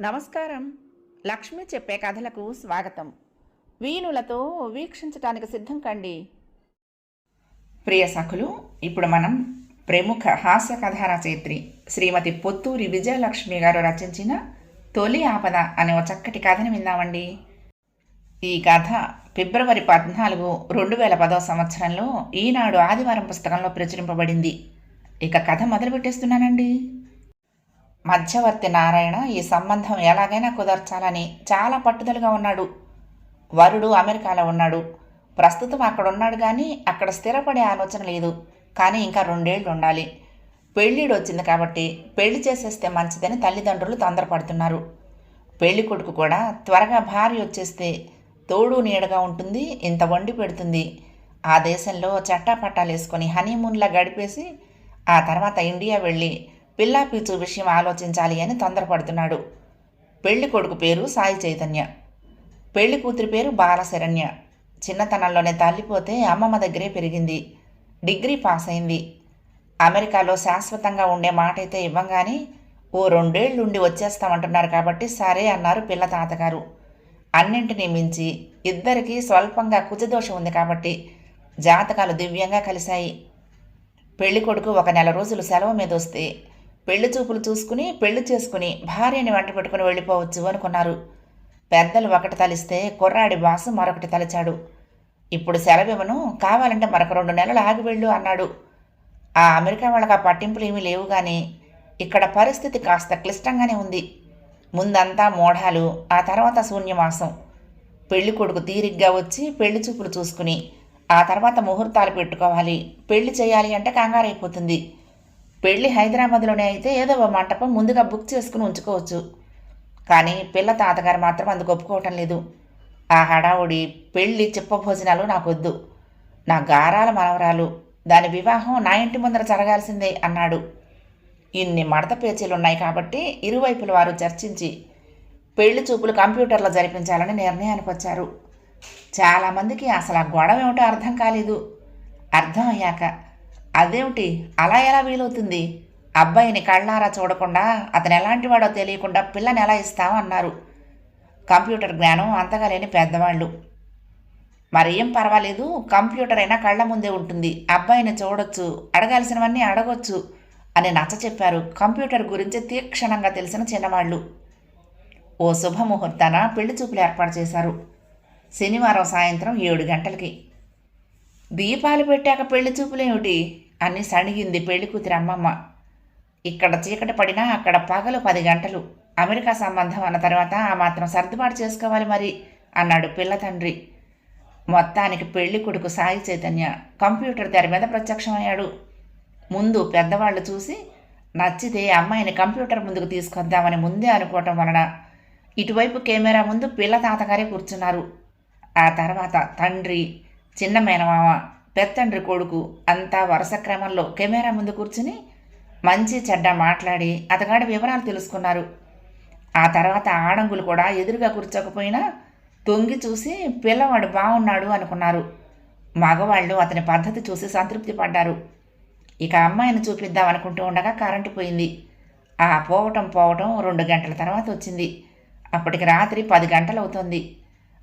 నమస్కారం. లక్ష్మి చెప్పే కథలకు స్వాగతం. వీణులతో వీక్షించటానికి సిద్ధం కండి. ప్రియ సఖులు ఇప్పుడు మనం ప్రముఖ హాస్య కథా రచయిత్రి శ్రీమతి పొత్తూరి విజయలక్ష్మి గారు రచించిన తొలి ఆపద అనే ఒక చక్కటి కథను విందామండి. ఈ కథ ఫిబ్రవరి పద్నాలుగు రెండు వేల పదో సంవత్సరంలో ఈనాడు ఆదివారం పుస్తకంలో ప్రచురింపబడింది. ఇక కథ మొదలు పెట్టేస్తున్నానండి మధ్యవర్తి నారాయణ ఈ సంబంధం ఎలాగైనా కుదర్చాలని చాలా పట్టుదలగా ఉన్నాడు. వరుడు అమెరికాలో ఉన్నాడు. ప్రస్తుతం అక్కడ ఉన్నాడు కానీ అక్కడ స్థిరపడే ఆలోచన లేదు. కానీ ఇంకా రెండేళ్ళు ఉండాలి. పెళ్ళిడు వచ్చింది కాబట్టి పెళ్ళి చేసేస్తే మంచిదని తల్లిదండ్రులు తొందరపడుతున్నారు. పెళ్ళి కొడుకు కూడా త్వరగా భార్య వచ్చేస్తే తోడు నీడగా ఉంటుంది ఇంత వండి పెడుతుంది. ఆ దేశంలో చట్టాపట్టాలు వేసుకొని హనీమూన్లా గడిపేసి ఆ తర్వాత ఇండియా వెళ్ళి పిల్లా పీచు విషయం ఆలోచించాలి అని తొందరపడుతున్నాడు. పెళ్ళి కొడుకు పేరు సాయి చైతన్య. పెళ్ళి కూతురి పేరు బాలశరణ్య. చిన్నతనంలోనే తల్లిపోతే అమ్మమ్మ దగ్గరే పెరిగింది. డిగ్రీ పాస్ అయింది. అమెరికాలో శాశ్వతంగా ఉండే మాట అయితే ఇవ్వంగానే ఓ రెండేళ్ళుండి వచ్చేస్తామంటున్నారు కాబట్టి సరే అన్నారు పిల్ల తాతగారు. అన్నింటినీ మించి ఇద్దరికీ స్వల్పంగా కుజదోషం ఉంది కాబట్టి జాతకాలు దివ్యంగా కలిశాయి. పెళ్ళి కొడుకు ఒక నెల రోజులు సెలవు మీద వస్తే పెళ్ళి చూపులు చూసుకుని పెళ్ళి చేసుకుని భార్యని వెంట పెట్టుకుని వెళ్ళిపోవచ్చు అనుకున్నారు. పెద్దలు ఒకటి తలిస్తే కుర్రాడి బాసు మరొకటి తలిచాడు. ఇప్పుడు సెలవివ్వను కావాలంటే మరొక రెండు నెలలు ఆగి వెళ్ళు అన్నాడు. ఆ అమెరికా వాళ్ళకి ఆ పట్టింపులు ఏమీ లేవు కానీ ఇక్కడ పరిస్థితి కాస్త క్లిష్టంగానే ఉంది. ముందంతా మోఢాలు ఆ తర్వాత శూన్యమాసం. పెళ్ళి కొడుకు తీరిగ్గా వచ్చి పెళ్ళి చూపులు చూసుకుని ఆ తర్వాత ముహూర్తాలు పెట్టుకోవాలి పెళ్ళి చేయాలి అంటే కంగారైపోతుంది. పెళ్ళి హైదరాబాద్లోనే అయితే ఏదో ఓ మంటపం ముందుగా బుక్ చేసుకుని ఉంచుకోవచ్చు. కానీ పిల్ల తాతగారు మాత్రం అందుకు ఒప్పుకోవటం లేదు. ఆ హడావుడి పెళ్ళి చిప్పభోజనాలు నాకొద్దు. నా గారాల మనవరాలు. దాని వివాహం నా ఇంటి ముందర జరగాల్సిందే అన్నాడు. ఇన్ని మడత పేచీలు ఉన్నాయి కాబట్టి ఇరువైపుల వారు చర్చించి పెళ్ళి చూపులు కంప్యూటర్లో జరిపించాలని నిర్ణయానికి వచ్చారు. చాలామందికి అసలు ఆ గొడవ ఏమిటో అర్థం కాలేదు. అర్థం అయ్యాక అదేమిటి? అలా ఎలా వీలవుతుంది? అబ్బాయిని కళ్ళారా చూడకుండా అతను ఎలాంటి వాడో తెలియకుండా పిల్లని ఎలా ఇస్తావు అన్నారు. కంప్యూటర్ జ్ఞానం అంతగా లేని పెద్దవాళ్ళు. మరేం పర్వాలేదు కంప్యూటర్ అయినా కళ్ళ ముందే ఉంటుంది. అబ్బాయిని చూడొచ్చు అడగాల్సినవన్నీ అడగొచ్చు అని నచ్చ చెప్పారు. కంప్యూటర్ గురించి తీక్షణంగా తెలిసిన చిన్నవాళ్ళు. ఓ శుభముహూర్తాన పెళ్ళి చూపులు ఏర్పాటు చేశారు. శనివారం సాయంత్రం ఏడు గంటలకి. దీపాలు పెట్టాక పెళ్ళి చూపులేమిటి? అని సణిగింది పెళ్ళికూతురు అమ్మమ్మ. ఇక్కడ చీకటి పడినా అక్కడ పగలు పది గంటలు. అమెరికా సంబంధం అన్న తర్వాత ఆ మాత్రం సర్దుబాటు చేసుకోవాలి మరి అన్నాడు పిల్ల తండ్రి. మొత్తానికి పెళ్ళి కొడుకు సాయి చైతన్య కంప్యూటర్ తెర మీద ప్రత్యక్షమయ్యాడు. ముందు పెద్దవాళ్ళు చూసి నచ్చితే అమ్మాయిని కంప్యూటర్ ముందుకు తీసుకొద్దామని ముందే అనుకోవటం వలన ఇటువైపు కెమెరా ముందు పిల్ల తాతగారే కూర్చున్నారు. ఆ తర్వాత తండ్రి చిన్న మేనమామ పెత్తండ్రి కొడుకు అంతా వరుస క్రమంలో కెమెరా ముందు కూర్చుని మంచి చెడ్డ మాట్లాడి అతగాడి వివరాలు తెలుసుకున్నారు. ఆ తర్వాత ఆడంగులు కూడా ఎదురుగా కూర్చోకపోయినా తొంగి చూసి పిల్లవాడు బాగున్నాడు అనుకున్నారు. మగవాళ్ళు అతని పద్ధతి చూసి సంతృప్తి పడ్డారు. ఇక అమ్మాయిని చూపిద్దాం అనుకుంటూ ఉండగా కరెంటు పోయింది. ఆ పోవటం పోవటం రెండు గంటల తర్వాత వచ్చింది. అప్పటికి రాత్రి పది గంటలు అవుతుంది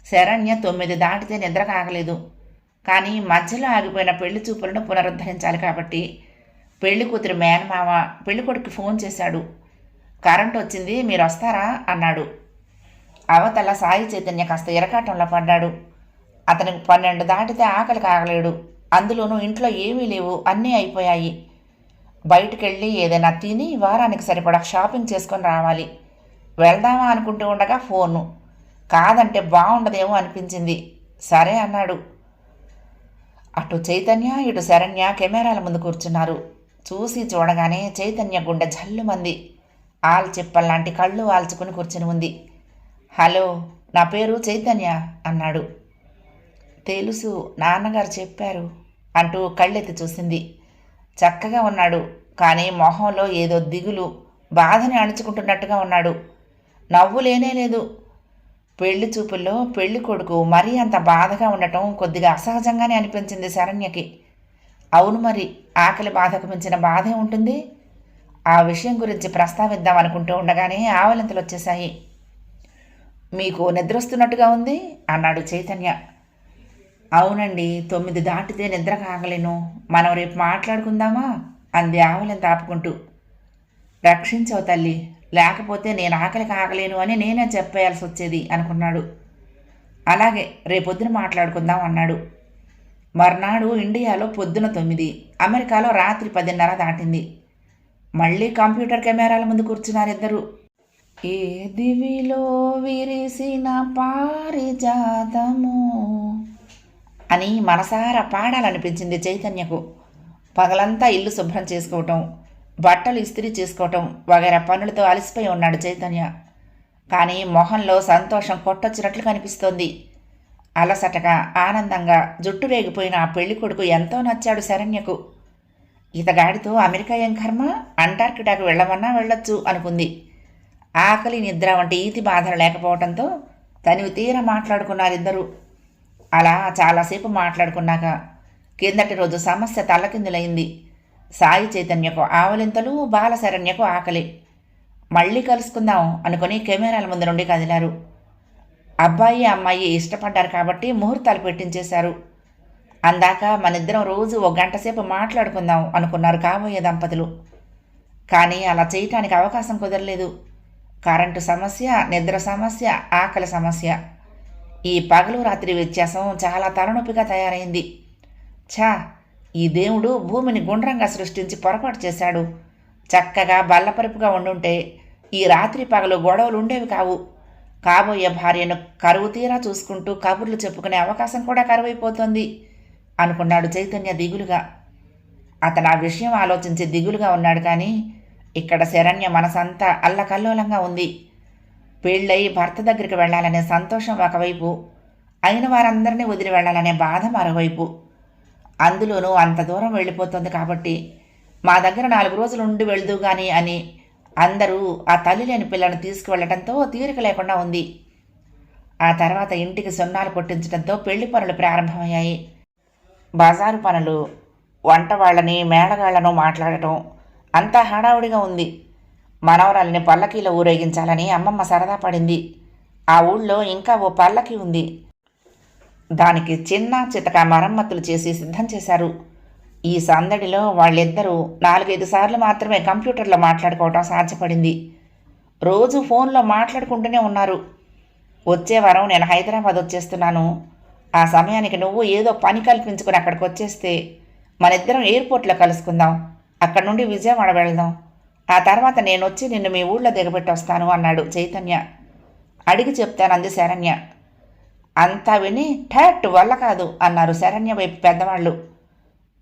శరణ్య తొమ్మిది దాటితే నిద్ర కాగలేదు. కానీ మధ్యలో ఆగిపోయిన పెళ్ళి చూపులను పునరుద్ధరించాలి కాబట్టి పెళ్ళి కూతురు మేనమామ పెళ్ళి కొడుకు ఫోన్ చేశాడు. కరెంట్ వచ్చింది మీరు వస్తారా? అన్నాడు. అవతల సాయి చైతన్య కాస్త ఇరకాటంలో పడ్డాడు. అతనికి పన్నెండు దాటితే ఆకలి కాగలేడు అందులోనూ ఇంట్లో ఏమీ లేవు అన్నీ అయిపోయాయి. బయటకెళ్ళి ఏదైనా తిని వారానికి సరిపడా షాపింగ్ చేసుకొని రావాలి. వెళ్దామా అనుకుంటూ ఉండగా ఫోను. కాదంటే బాగుండదేమో అనిపించింది. సరే అన్నాడు. అటు చైతన్య ఇటు శరణ్య కెమెరాల ముందు కూర్చున్నారు. చూసి చూడగానే చైతన్య గుండె జల్లుమంది. ఆల్చిప్పల్లాంటి కళ్ళు ఆల్చుకుని కూర్చుని ఉంది. హలో నా పేరు చైతన్య అన్నాడు. తెలుసు నాన్నగారు చెప్పారు అంటూ కళ్ళెత్తి చూసింది. చక్కగా ఉన్నాడు కానీ మొహంలో ఏదో దిగులు బాధని అణుచుకుంటున్నట్టుగా ఉన్నాడు. నవ్వు లేనే లేదు. పెళ్ళి చూపుల్లో పెళ్ళి కొడుకు మరీ అంత బాధగా ఉండటం కొద్దిగా అసహజంగానే అనిపించింది శరణ్యకి. అవును మరి ఆకలి బాధకు మించిన బాధే ఉంటుంది? ఆ విషయం గురించి ప్రస్తావిద్దాం అనుకుంటూ ఉండగానే ఆవలింతలు వచ్చేశాయి. మీకు నిద్ర వస్తున్నట్టుగా ఉంది? అన్నాడు చైతన్య. అవునండి తొమ్మిది దాటితే నిద్ర కాగలేను. మనం రేపు మాట్లాడుకుందామా? అంది ఆవలింత ఆపుకుంటూ. రక్షించవు తల్లి లేకపోతే నేను ఆకలి కాగలేను అని నేనే చెప్పేయాల్సి వచ్చేది అనుకున్నాడు. అలాగే రేపొద్దున మాట్లాడుకుందాం అన్నాడు. మర్నాడు ఇండియాలో పొద్దున తొమ్మిది అమెరికాలో రాత్రి పదిన్నర దాటింది. మళ్ళీ కంప్యూటర్ కెమెరాల ముందు కూర్చున్నారు ఇద్దరు. ఏ దివిలో విరిసిన పారిజాతము? అని మనసారా పాడాలనిపించింది చైతన్యకు. పగలంతా ఇల్లు శుభ్రం చేసుకోవటం బట్టలు ఇస్త్రీ చేసుకోవటం వగైరా పనులతో అలసిపోయి ఉన్నాడు చైతన్య. కానీ మొహంలో సంతోషం కొట్టొచ్చినట్లు కనిపిస్తోంది. అలసటగా ఆనందంగా జుట్టు రేగిపోయిన ఆ పెళ్ళి కొడుకు ఎంతో నచ్చాడు శరణ్యకు. ఇతగాడితో అమెరికా ఏం కర్మ? అంటార్కిటాకు వెళ్ళమన్నా వెళ్ళొచ్చు అనుకుంది. ఆకలి నిద్ర వంటి ఈతి బాధలు లేకపోవడంతో తనివి తీర మాట్లాడుకున్నారిద్దరూ. అలా చాలాసేపు మాట్లాడుకున్నాక కిందటి రోజు సమస్య తల్లకిందులైంది సాయి చైతన్యకు ఆవలింతలు బాలశరణ్యకు ఆకలి. మళ్ళీ కలుసుకుందాం అనుకుని కెమెరాల ముందు నుండి కదిలారు. అబ్బాయి అమ్మాయి ఇష్టపడ్డారు కాబట్టి ముహూర్తాలు పెట్టించేశారు. అందాక మనిద్దరం రోజు ఒక గంట సేపు మాట్లాడుకుందాం అనుకున్నారు కాబోయే దంపతులు. కానీ అలా చేయటానికి అవకాశం కుదరలేదు. కరెంటు సమస్య నిద్ర సమస్య ఆకలి సమస్య. ఈ పగలు రాత్రి వ్యత్యాసం చాలా తలనొప్పిగా తయారైంది. ఛా ఈ దేవుడు భూమిని గుండ్రంగా సృష్టించి పొరపాటు చేశాడు. చక్కగా బల్లపరుపుగా ఉండుంటే ఈ రాత్రి పగలు గొడవలు ఉండేవి కావు. కాబోయే భార్యను కరువు తీరా చూసుకుంటూ కబుర్లు చెప్పుకునే అవకాశం కూడా కరువైపోతుంది అనుకున్నాడు చైతన్య దిగులుగా. అతను ఆ విషయం ఆలోచించి దిగులుగా ఉన్నాడు కానీ ఇక్కడ శరణ్య మనసంతా అల్లకల్లోలంగా ఉంది. పెళ్ళై భర్త దగ్గరికి వెళ్ళాలనే సంతోషం ఒకవైపు అయిన వారందరినీ వదిలి వెళ్ళాలనే బాధ మరోవైపు. అందులోనూ అంత దూరం వెళ్ళిపోతుంది కాబట్టి మా దగ్గర నాలుగు రోజులు ఉండి వెళ్దు గాని అని అందరూ ఆ తల్లి లేని పిల్లను తీసుకువెళ్ళడంతో తీరిక లేకుండా ఉంది. ఆ తర్వాత ఇంటికి సున్నాలు కొట్టించడంతో పెళ్ళి పనులు ప్రారంభమయ్యాయి. బజారు పనులు వంట వాళ్ళని మేళగాళ్ళను మాట్లాడటం అంతా హడావుడిగా ఉంది. మనవరాల్ని పల్లకీలో ఊరేగించాలని అమ్మమ్మ సరదా పడింది. ఆ ఊళ్ళో ఇంకా ఓ పల్లకి ఉంది. దానికి చిన్న చితక మరమ్మతులు చేసి సిద్ధం చేశారు. ఈ సందడిలో వాళ్ళిద్దరూ నాలుగైదు సార్లు మాత్రమే కంప్యూటర్లో మాట్లాడుకోవటం సాధ్యపడింది. రోజు ఫోన్లో మాట్లాడుకుంటూనే ఉన్నారు. వచ్చే వారం నేను హైదరాబాద్ వచ్చేస్తున్నాను. ఆ సమయానికి నువ్వు ఏదో పని కల్పించుకుని అక్కడికి వచ్చేస్తే మనిద్దరం ఎయిర్పోర్ట్లో కలుసుకుందాం. అక్కడ నుండి విజయవాడ వెళ్దాం. ఆ తర్వాత నేను వచ్చి నిన్ను మీ ఊళ్ళో దిగబెట్టి వస్తాను అన్నాడు చైతన్య. అడిగి చెప్తానంది శరణ్య. అంతా విని ఠట్ వల్ల కాదు అన్నారు శరణ్య వైపు పెద్దవాళ్ళు.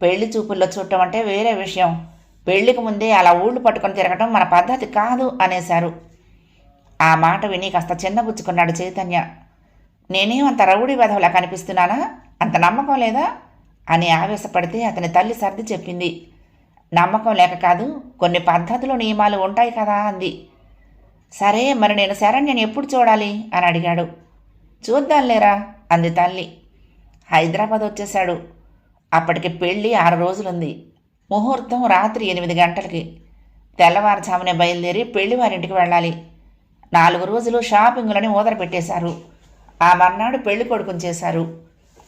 పెళ్ళి చూపుల్లో చూడటం అంటే వేరే విషయం. పెళ్ళికి ముందే అలా ఊళ్ళు పట్టుకొని తిరగటం మన పద్ధతి కాదు అనేశారు. ఆ మాట విని కాస్త చిన్నబుచ్చుకున్నాడు చైతన్య. నేనేం అంత రౌడీ వెధవలా కనిపిస్తున్నానా? అంత నమ్మకం లేదా? అని ఆవేశపడితే అతని తల్లి సర్ది చెప్పింది. నమ్మకం లేక కాదు కొన్ని పద్ధతులు నియమాలు ఉంటాయి కదా అంది. సరే మరి నేను శరణ్యని ఎప్పుడు చూడాలి? అని అడిగాడు. చూద్దాంలేరా? అంది తల్లి. హైదరాబాద్ వచ్చేశాడు. అప్పటికి పెళ్ళి ఆరు రోజులుంది. ముహూర్తం రాత్రి ఎనిమిది గంటలకి. తెల్లవారుజామునే బయలుదేరి పెళ్ళి వారింటికి వెళ్ళాలి. నాలుగు రోజులు షాపింగులని ఓదర పెట్టేశారు ఆ మర్నాడు పెళ్ళి కొడుకుని చేశారు.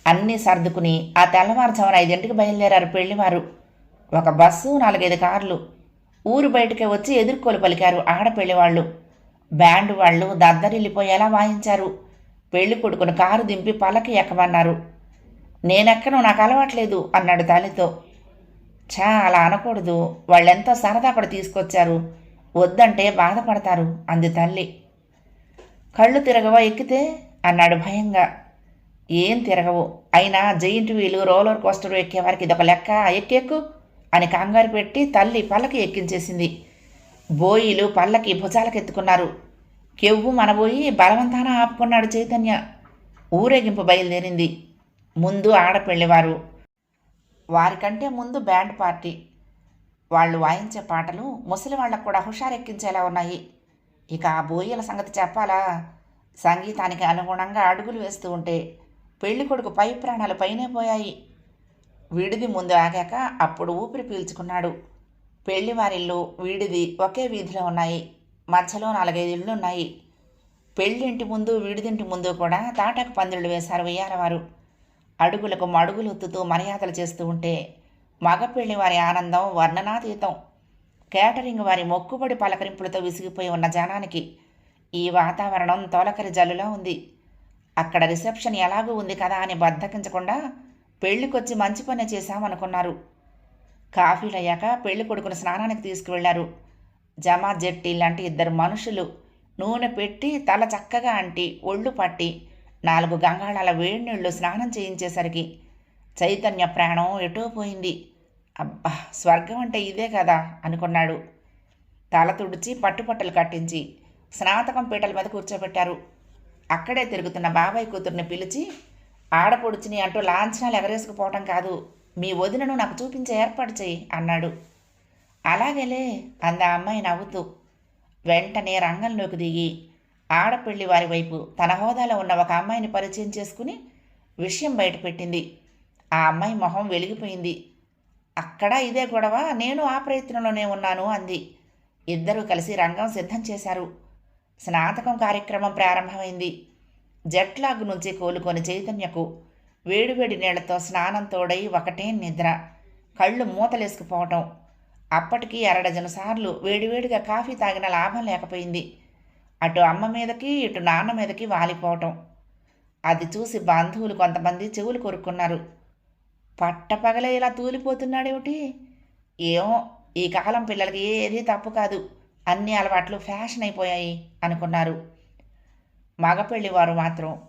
అన్నీ సర్దుకుని ఆ తెల్లవారుజామున ఐదింటికి బయలుదేరారు పెళ్ళివారు. ఒక బస్సు నాలుగైదు కార్లు. ఊరు బయటకే వచ్చి ఎదుర్కోలు పలికారు ఆడపెళ్ళి వాళ్ళు బ్యాండ్ వాళ్ళు దద్దరిల్లిపోయేలా వాయించారు. పెళ్ళి కొడుకును కారు దింపి పల్లకి ఎక్కమన్నారు. నేనెక్కను నాకు అలవాట్లేదు అన్నాడు తల్లితో చాలా అలా అనకూడదు వాళ్ళెంతో సరదా పడి తీసుకొచ్చారు. వద్దంటే బాధపడతారు అంది తల్లి. కళ్ళు తిరగవా ఎక్కితే? అన్నాడు భయంగా. ఏం తిరగవు అయినా జెయింట్ వీలు రోలర్ కోస్టర్ ఎక్కేవారికి ఇదొక లెక్క. ఎక్కెక్కు అని కంగారు పెట్టి తల్లి పల్లకి ఎక్కించేసింది. బోయిలు పల్లకి భుజాలకెత్తుకున్నారు. కెవ్వు మనబోయి బలవంతాన ఆపుకున్నాడు చైతన్య. ఊరేగింపు బయలుదేరింది. ముందు ఆడపెళ్ళివారు వారికంటే ముందు బ్యాండ్ పార్టీ. వాళ్ళు వాయించే పాటలు ముసలి వాళ్ళకు కూడా హుషారెక్కించేలా ఉన్నాయి. ఇక ఆ బోయల సంగతి చెప్పాలా? సంగీతానికి అనుగుణంగా అడుగులు వేస్తూ ఉంటే పెళ్ళి కొడుకు పై ప్రాణాలు పైనే పోయాయి. విడిది ముందు ఆగాక అప్పుడు ఊపిరి పీల్చుకున్నాడు. పెళ్ళివారిల్లు వీడిది ఒకే వీధిలో ఉన్నాయి. మధ్యలో నాలుగైదు ఇళ్ళు ఉన్నాయి పెళ్ళింటి ముందు విడిదింటి ముందు కూడా తాటకు పందిళ్ళు వేశారు ఉయ్యారవారు అడుగులకు మడుగులు ఒత్తుతూ మర్యాదలు చేస్తూ ఉంటే మగపెళ్ళి వారి ఆనందం వర్ణనాతీతం. కేటరింగ్ వారి మొక్కుబడి పలకరింపులతో విసిగిపోయి ఉన్న జనానికి ఈ వాతావరణం తోలకరి జల్లులా ఉంది. అక్కడ రిసెప్షన్ ఎలాగూ ఉంది కదా అని బద్దకించకుండా పెళ్ళికొచ్చి మంచి పని చేశామనుకున్నారు. కాఫీలు అయ్యాక పెళ్ళి కొడుకును స్నానానికి తీసుకువెళ్ళారు. జమా జట్టి లాంటి ఇద్దరు మనుషులు నూనె పెట్టి తల చక్కగా అంటి ఒళ్ళు పట్టి నాలుగు గంగాళాల వేడినీళ్ళు స్నానం చేయించేసరికి చైతన్య ప్రాణం ఎటో పోయింది. అబ్బా స్వర్గం అంటే ఇదే కదా అనుకున్నాడు. తల తుడిచి పట్టుపట్టలు కట్టించి స్నాతకం పీటల మీద కూర్చోబెట్టారు. అక్కడే తిరుగుతున్న బాబాయ్ కూతుర్ని పిలిచి ఆడపొడుచుని అంటూ లాంఛనాలు ఎగరేసుకుపోవటం కాదు మీ వదినను నాకు చూపించే ఏర్పాటు చేయి అన్నాడు. అలాగేలే అంద అమ్మాయి నవ్వుతూ వెంటనే రంగంలోకి దిగి ఆడపిల్లి వారి వైపు తన హోదాలో ఉన్న ఒక అమ్మాయిని పరిచయం చేసుకుని విషయం బయటపెట్టింది ఆ అమ్మాయి మొహం వెలిగిపోయింది. అక్కడ ఇదే గొడవ నేను ఆ ప్రయత్నంలోనే ఉన్నాను అంది. ఇద్దరూ కలిసి రంగం సిద్ధం చేశారు. స్నాతకం కార్యక్రమం ప్రారంభమైంది. జట్లాగ్ నుంచి కోలుకొని చైతన్యకు వేడివేడి నీళ్ళతో స్నానం తోడై ఒకటే నిద్ర. కళ్ళు మూతలేసుకుపోవటం అప్పటికి అరడజన సార్లు వేడివేడిగా కాఫీ తాగిన లాభం లేకపోయింది. అటు అమ్మ మీదకి ఇటు నాన్న మీదకి వాలిపోవటం. అది చూసి బంధువులు కొంతమంది చెవులు కొరుక్కున్నారు. పట్టపగలే ఇలా తూలిపోతున్నాడేమిటి? ఏమో ఈ కాలం పిల్లలకి ఏది తప్పు కాదు. అన్ని అలవాట్లు ఫ్యాషన్ అయిపోయాయి అనుకున్నారు. మగపెళ్ళి వారు మాత్రం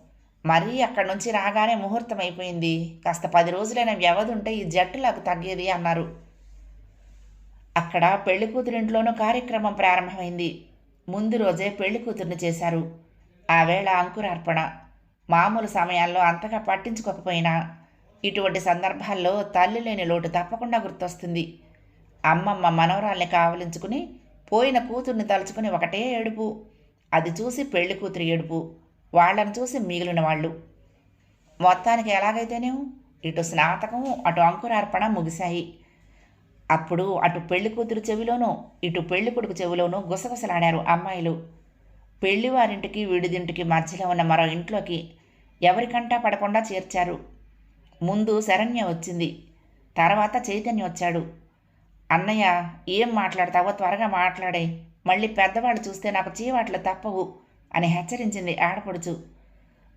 మరీ అక్కడి నుంచి రాగానే ముహూర్తం అయిపోయింది. కాస్త పది రోజులైన వ్యవధి ఉంటే ఈ జట్టులకు తగ్గేది అన్నారు. అక్కడ పెళ్ళి కూతురింట్లోనూ కార్యక్రమం ప్రారంభమైంది. ముందు రోజే పెళ్ళి కూతుర్ని చేశారు. ఆ వేళ అంకురార్పణ. మామూలు సమయాల్లో అంతగా పట్టించుకోకపోయినా ఇటువంటి సందర్భాల్లో తల్లి లేని లోటు తప్పకుండా గుర్తొస్తుంది. అమ్మమ్మ మనవరాల్ని కావలించుకుని పోయిన కూతుర్ని తలుచుకుని ఒకటే ఏడుపు. అది చూసి పెళ్ళి కూతురు ఏడుపు. వాళ్ళని చూసి మిగిలిన వాళ్ళు. మొత్తానికి ఎలాగైతేనేం? ఇటు స్నాతకం అటు అంకురార్పణ ముగిశాయి. అప్పుడు అటు పెళ్ళి కూతురు చెవిలోనూ ఇటు పెళ్ళి కొడుకు చెవిలోనూ గుసగుసలాడారు అమ్మాయిలు. పెళ్ళివారింటికి విడిదింటికి మధ్యలో ఉన్న మరో ఇంట్లోకి ఎవరికంటా పడకుండా చేర్చారు. ముందు శరణ్య వచ్చింది. తర్వాత చైతన్య వచ్చాడు. అన్నయ్య ఏం మాట్లాడతావో త్వరగా మాట్లాడే. మళ్ళీ పెద్దవాళ్ళు చూస్తే నాకు చీవాట్లు తప్పవు అని హెచ్చరించింది ఆడపడుచు.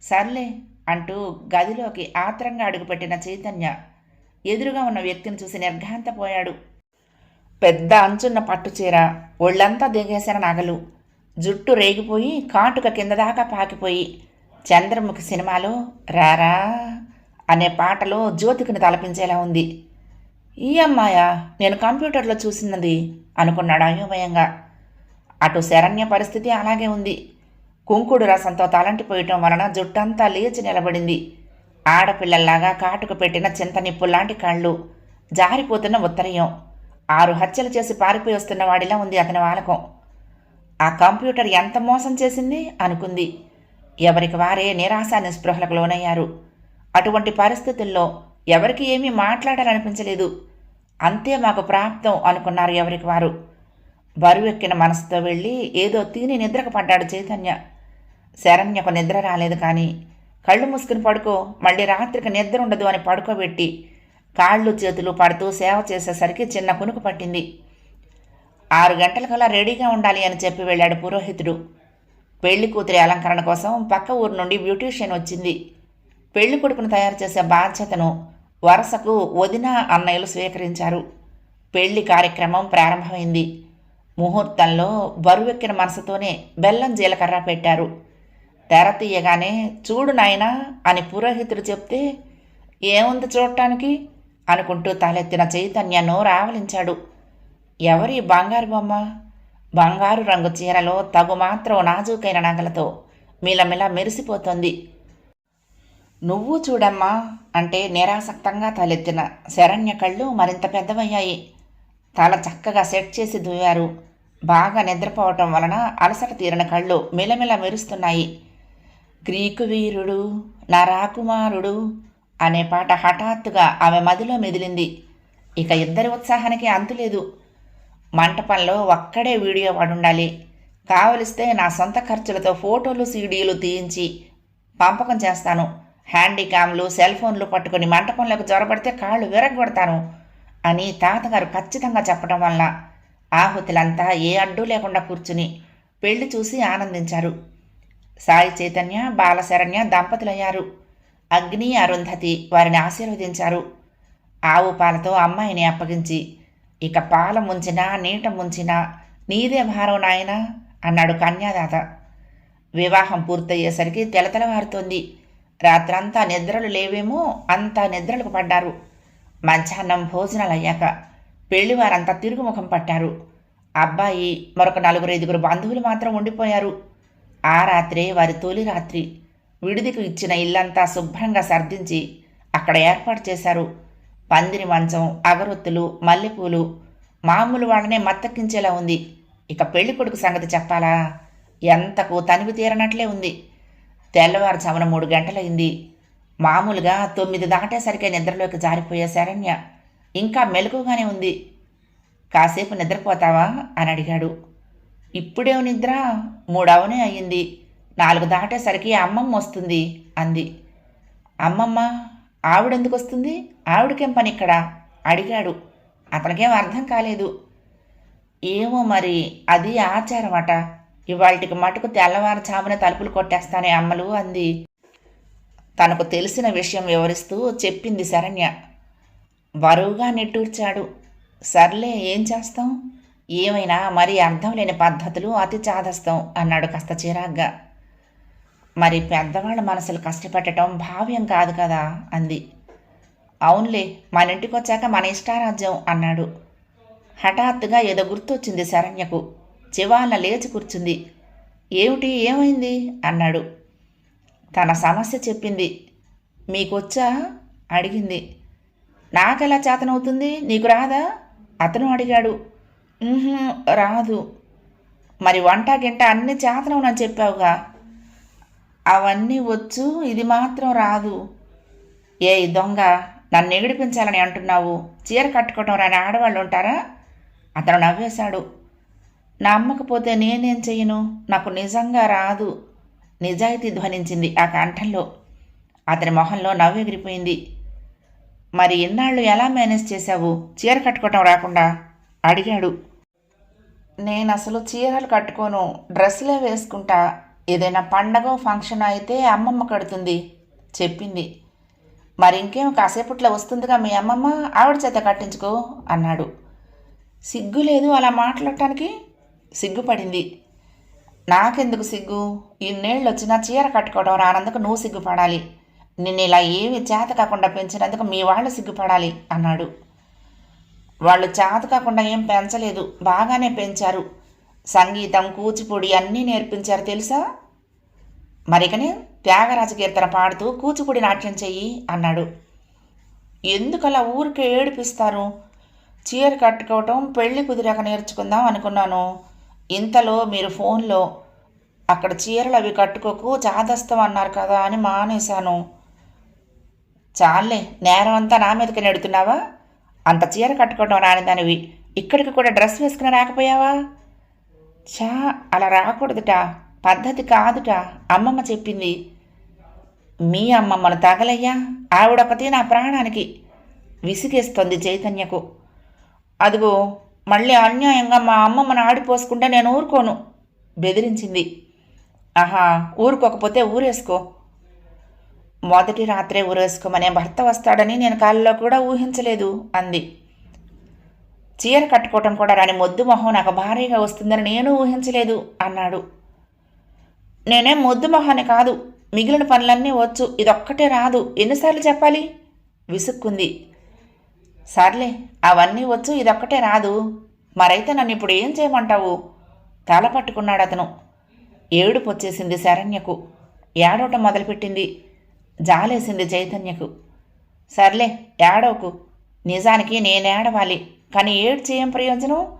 సర్లే అంటూ గదిలోకి ఆత్రంగా అడుగుపెట్టిన చైతన్య ఎదురుగా ఉన్న వ్యక్తిని చూసి నిర్ఘాంతపోయాడు. పెద్ద అంచున్న పట్టుచీర ఒళ్ళంతా దిగేసిన నగలు జుట్టు రేగిపోయి కాటుక కింద దాకా పాకిపోయి చంద్రముఖి సినిమాలో రారా అనే పాటలో జ్యోతికిని తలపించేలా ఉంది. ఈ అమ్మాయా నేను కంప్యూటర్లో చూసినది అనుకున్నాడు అయోమయంగా. అటు శరణ్య పరిస్థితి అలాగే ఉంది. కుంకుడు రసంతో తలంటిపోయటం వలన జుట్టంతా లేచి నిలబడింది. ఆడపిల్లల్లాగా కాటుకు పెట్టిన చింతనిప్పు లాంటి కళ్ళు జారిపోతున్న ఉత్తరయం. ఆరు హత్యలు చేసి పారిపోయి వస్తున్న వాడిలా ఉంది అతని వాలకం. ఆ కంప్యూటర్ ఎంత మోసం చేసింది? అనుకుంది. ఎవరికి వారే నిరాశ నిస్పృహలకు లోనయ్యారు. అటువంటి పరిస్థితుల్లో ఎవరికి ఏమీ మాట్లాడాలనిపించలేదు. అంతే మాకు ప్రాప్తం అనుకున్నారు ఎవరికి వారు. బరువెక్కిన మనసుతో వెళ్ళి ఏదో తిని నిద్రకు పడ్డాడు చైతన్య. శరణ్యకు నిద్ర రాలేదు కానీ కళ్ళు మూసుకుని పడుకో. మళ్ళీ రాత్రికి నిద్ర ఉండదు అని పడుకోబెట్టి కాళ్ళు చేతులు పడుతూ సేవ చేసేసరికి చిన్న కునుకు పట్టింది. ఆరు గంటలకల్లా రెడీగా ఉండాలి అని చెప్పి వెళ్ళాడు పురోహితుడు. పెళ్ళి కూతురి అలంకరణ కోసం పక్క ఊరు నుండి బ్యూటీషియన్ వచ్చింది. పెళ్ళి కొడుకును తయారు చేసే బాధ్యతను వరసకు వదిన అన్నయ్యలు స్వీకరించారు. పెళ్ళి కార్యక్రమం ప్రారంభమైంది. ముహూర్తంలో బరువెక్కిన మనసుతోనే బెల్లం జీలకర్ర పెట్టారు. తెర తీయగానే చూడు నాయనా అని పురోహితుడు చెప్తే ఏముంది చూడటానికి? అనుకుంటూ తలెత్తిన చైతన్య నోరావలించాడు. ఎవరి బంగారు బొమ్మ? బంగారు రంగు చీరలో తగు మాత్రం నాజూకైన నగలతో మిలమిల మెరిసిపోతుంది. నువ్వు చూడమ్మా అంటే నిరాసక్తంగా తలెత్తిన శరణ్య కళ్ళు మరింత పెద్దవయ్యాయి. తల చక్కగా సెట్ చేసి దూయారు బాగా నిద్రపోవటం వలన అలసట తీరిన కళ్ళు మిలమిల మెరుస్తున్నాయి. గ్రీకు వీరుడు నా రాకుమారుడు అనే పాట హఠాత్తుగా ఆమె మదిలో మెదిలింది. ఇక ఇద్దరి ఉత్సాహానికి అంతులేదు మంటపంలో ఒక్కడే వీడియో పడుండాలి. కావలిస్తే నా సొంత ఖర్చులతో ఫోటోలు సీడీలు తీయించి పంపకం చేస్తాను. హ్యాండీకామ్లు సెల్ ఫోన్లు పట్టుకొని మంటపంలోకి జ్వరపడితే కాళ్ళు విరగొడతాను అని తాతగారు ఖచ్చితంగా చెప్పడం వల్ల ఆహుతులంతా ఏ అడ్డు లేకుండా కూర్చుని పెళ్ళి చూసి ఆనందించారు. సాయి చైతన్య బాలశరణ్య దంపతులయ్యారు. అగ్ని అరుంధతి వారిని ఆశీర్వదించారు. ఆవు పాలతో అమ్మాయిని అప్పగించి ఇక పాల ముంచినా నీట ముంచినా నీదే భారం నాయనా అన్నాడు కన్యాదాత. వివాహం పూర్తయ్యేసరికి తెలతెలవారుతోంది రాత్రంతా నిద్రలు లేవేమో అంతా నిద్రలకు పడ్డారు. మధ్యాహ్నం భోజనాలు అయ్యాక పెళ్ళివారంతా తిరుగుముఖం పట్టారు. అబ్బాయి మరొక నలుగురు ఐదుగురు బంధువులు మాత్రం ఉండిపోయారు. ఆ రాత్రే వారి తొలి రాత్రి విడిదికి ఇచ్చిన ఇల్లంతా శుభ్రంగా సర్దించి అక్కడ ఏర్పాటు చేశారు. పందిరి మంచం అగరొత్తులు మల్లెపూలు మామూలు వాళ్ళనే మత్తక్కించేలా ఉంది. ఇక పెళ్ళి కొడుకు సంగతి చెప్పాలా? ఎంతకు తనివి తీరనట్లే ఉంది. తెల్లవారుజామున మూడు గంటలైంది. మామూలుగా తొమ్మిది దాటేసరికే నిద్రలోకి జారిపోయే శరణ్య ఇంకా మెలకుగానే ఉంది. కాసేపు నిద్రపోతావా? అని అడిగాడు. ఇప్పుడేం నిద్ర మూడవనే అయ్యింది. నాలుగు దాటేసరికి అమ్మమ్మ వస్తుంది అంది. అమ్మమ్మ ఆవిడెందుకు వస్తుంది ఆవిడకేం పని ఇక్కడ అడిగాడు. అతనికేం అర్థం కాలేదు. ఏమో మరి అది ఆచారం అట ఇవాళకి మటుకు తెల్లవారుజామున తలుపులు కొట్టేస్తానే అమ్మలు అంది. తనకు తెలిసిన విషయం వివరిస్తూ చెప్పింది శరణ్య. బరువుగా నిట్టూర్చాడు. సర్లే ఏం చేస్తాం? ఏమైనా మరి అర్థం లేని పద్ధతులు అతి చాదస్తం అన్నాడు కాస్త చిరాగ్గా. మరి పెద్దవాళ్ళ మనసులు కష్టపెట్టడం భావ్యం కాదు కదా అంది. అవునులే మన ఇంటికి వచ్చాక మన ఇష్టారాజ్యం అన్నాడు. హఠాత్తుగా ఏదో గుర్తొచ్చింది శరణ్యకు. చివాలన లేచి కూర్చుంది. ఏమిటి ఏమైంది? అన్నాడు. తన సమస్య చెప్పింది. మీకొచ్చా? అడిగింది. నాకెలా చేతనవుతుంది? నీకు రాదా? అతను అడిగాడు. రాదు. మరి వంట గింట అన్ని చేతనం చేతనవునని చెప్పావుగా. అవన్నీ వచ్చు ఇది మాత్రం రాదు. ఏ దొంగ నన్ను ఎగిడిపించాలని అంటున్నావు. చీర కట్టుకోవటం రాని ఆడవాళ్ళు ఉంటారా? అతను నవ్వేశాడు. నమ్మకపోతే నేనేం చెయ్యను? నాకు నిజంగా రాదు. నిజాయితీ ధ్వనించింది ఆ కంఠంలో. అతని మొహంలో నవ్వు ఎగిరిపోయింది మరి ఇన్నాళ్ళు ఎలా మేనేజ్ చేశావు? చీర కట్టుకోవటం రాకుండా. అడిగాడు. నేను అసలు చీరలు కట్టుకోను డ్రెస్సులే వేసుకుంటా ఏదైనా పండగ ఫంక్షన్ అయితే అమ్మమ్మ కడుతుంది చెప్పింది. మరి ఇంకేం కాసేపట్లో వస్తుందిగా మీ అమ్మమ్మ ఆవిడ చేత కట్టించుకో అన్నాడు. సిగ్గు లేదు అలా మాట్లాడటానికి? సిగ్గుపడింది. నాకెందుకు సిగ్గు? ఇన్నేళ్ళు వచ్చినా చీర కట్టుకోవడం రానందుకు నువ్వు సిగ్గుపడాలి. నిన్ను ఇలా ఏమి చేత కాకుండా పెంచినందుకు మీ వాళ్ళు సిగ్గుపడాలి అన్నాడు. వాళ్ళు చేత కాకుండా ఏం పెంచలేదు. బాగానే పెంచారు. సంగీతం కూచిపూడి అన్నీ నేర్పించారు తెలుసా? మరికనే త్యాగరాజ కీర్తన పాడుతూ కూచిపూడి నాట్యం చెయ్యి అన్నాడు. ఎందుకలా ఊరికే ఏడిపిస్తారు? చీర కట్టుకోవటం పెళ్ళి కుదిరాక నేర్చుకుందాం అనుకున్నాను. ఇంతలో మీరు ఫోన్లో అక్కడ చీరలు అవి కట్టుకోకు చాదస్తం అన్నారు కదా అని మానేశాను. చాలే నేరం అంతా నా మీదకి నెడుతున్నావా? అంత చీర కట్టుకోవడం రానిదానివి ఇక్కడికి కూడా డ్రెస్ వేసుకుని రాకపోయావా? చా అలా రాకూడదుట. పద్ధతి కాదుట అమ్మమ్మ చెప్పింది. మీ అమ్మమ్మను తగలయ్యా ఆవిడొకతే నా ప్రాణానికి. విసిగేస్తోంది చైతన్యకు. అదిగో మళ్ళీ అన్యాయంగా మా అమ్మమ్మను ఆడిపోసుకుంటే నేను ఊరుకోను బెదిరించింది. ఆహా ఊరుకోకపోతే ఊరేసుకో. మొదటి రాత్రే ఉరేసుకోమనే భర్త వస్తాడని నేను కాళ్ళలో కూడా ఊహించలేదు అంది. చీర కట్టుకోవటం కూడా రాని మొద్దు మొహం నాకు భారీగా వస్తుందని నేను ఊహించలేదు అన్నాడు. నేనే మొద్దు మొహాన్ని కాదు మిగిలిన పనులన్నీ వచ్చు ఇదొక్కటే రాదు ఎన్నిసార్లు చెప్పాలి? విసుక్కుంది. సర్లే అవన్నీ వచ్చు ఇదొక్కటే రాదు. మరైతే నన్ను ఇప్పుడు ఏం చేయమంటావు? తల పట్టుకున్నాడు అతను. ఏడుపు వచ్చేసింది శరణ్యకు. ఏడవటం మొదలుపెట్టింది. జాలేసింది చైతన్యకు. సర్లే ఏడవకు. నిజానికి నేనేడవాలి కానీ ఏడ్చి ఏం ప్రయోజనం?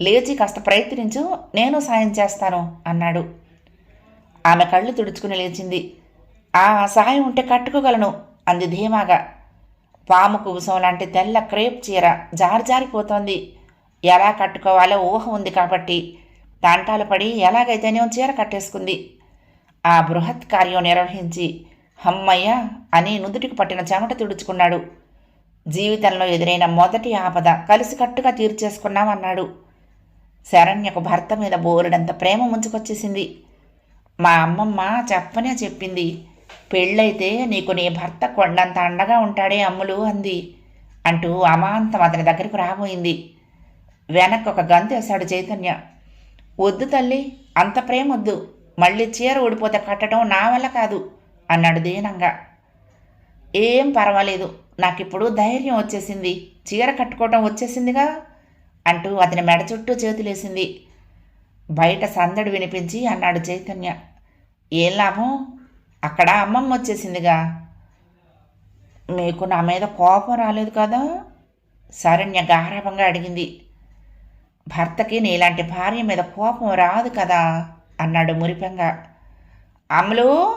లేచి కాస్త ప్రయత్నించు నేను సాయం చేస్తాను అన్నాడు. ఆమె కళ్ళు తుడుచుకుని లేచింది. ఆ సాయం ఉంటే కట్టుకోగలను అంది ధీమాగా. పాము కుబుసం లాంటి తెల్ల క్రేప్ చీర జారిజారిపోతోంది ఎలా కట్టుకోవాలో ఊహ ఉంది కాబట్టి తంటాలు పడి ఎలాగైతేనే చీర కట్టేసుకుంది. ఆ బృహత్ కార్యం నిర్వహించి హమ్మయ్య అని నుదుటికి పట్టిన చెమట తుడుచుకున్నాడు. జీవితంలో ఎదురైన మొదటి ఆపద కలిసికట్టుగా తీర్చేసుకున్నామన్నాడు. శరణ్యకు భర్త మీద బోరెడంత ప్రేమ ముంచుకొచ్చేసింది. మా అమ్మమ్మ చెప్పనే చెప్పింది పెళ్ళైతే నీకు నీ భర్త కొండంత అండగా ఉంటాడే అమ్ములు అంది. అంటూ అమాంతం అతని దగ్గరకు రాబోయింది. వెనక్కి ఒక గంతేశాడు చైతన్య. వద్దు తల్లి అంత ప్రేమ వద్దు మళ్ళీ చీర ఊడిపోతే కట్టడం నా వల్ల కాదు. అన్నాడు దీనంగా. ఏం పర్వాలేదు నాకిప్పుడు ధైర్యం వచ్చేసింది. చీర కట్టుకోవటం వచ్చేసిందిగా? అంటూ అతని మెడ చుట్టూ చేతులేసింది. బయట సందడి వినిపించి అన్నాడు చైతన్య. ఏం లాభం? అక్కడ అమ్మమ్మ వచ్చేసిందిగా. మీకు నా మీద కోపం రాలేదు కదా? శరణ్య గారాభంగా అడిగింది. భర్తకి నీలాంటి భార్య మీద కోపం రాదు కదా? అన్నాడు మురిపంగా. అమలు